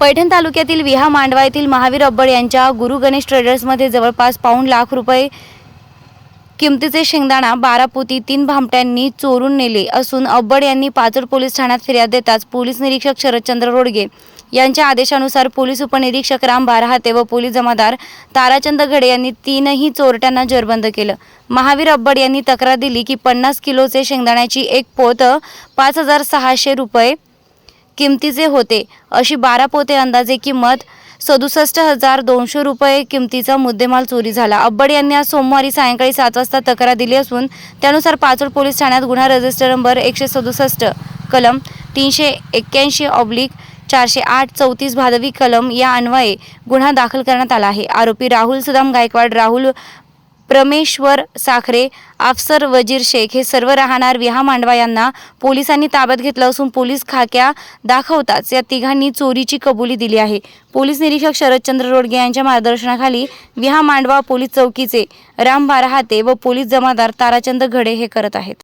पैठण तालुक्यातील विहा मांडवा येथील महावीर अब्बड यांच्या गुरु गणेश ट्रेडर्समध्ये जवळपास पाऊण लाख रुपये किमतीचे शेंगदाणा बारा पोती तीन भामट्यांनी चोरून नेले असून अब्बड यांनी पाचड पोलीस ठाण्यात फिर्याद देताच पोलीस निरीक्षक शरदचंद्र रोडगे यांच्या आदेशानुसार पोलीस उपनिरीक्षक राम बारहाते व पोलीस जमादार ताराचंद घडे यांनी तीनही चोरट्यांना जेरबंद केलं. महावीर अब्बड यांनी तक्रार दिली की पन्नास किलोचे शेंगदाण्याची एक पोत पाच हजार सहाशे रुपये किमतीचे होते. अशी बारा पोते अंदाजे किंमत सदुसष्ट हजार दोनशे रुपये किमतीचा मुद्देमाल चोरी झाला. अब्बड यांनी आज सोमवारी सायंकाळी सात वाजता तक्रार दिली असून त्यानुसार पाचोड पोलीस ठाण्यात गुन्हा रजिस्टर नंबर एकशे सदुसष्ट कलम तीनशे एक्क्याऐंशी ऑब्लिक चारशे आठ चौतीस भादवी कलम या अन्वये गुन्हा दाखल करण्यात आला आहे. आरोपी राहुल सुदाम गायकवाड राहुल प्रमेश्वर साखरे अफसर वजीर शेख हे सर्व राहणार विहा मांडवा यांना पोलिसांनी ताब्यात घेतलं असून पोलीस खाक्या दाखवताच या तिघांनी चोरीची कबुली दिली आहे. पोलीस निरीक्षक शरदचंद्र रोडगे यांच्या मार्गदर्शनाखाली विहा मांडवा पोलीस चौकीचे राम बारहाते व पोलीस जमादार ताराचंद घडे हे करत आहेत.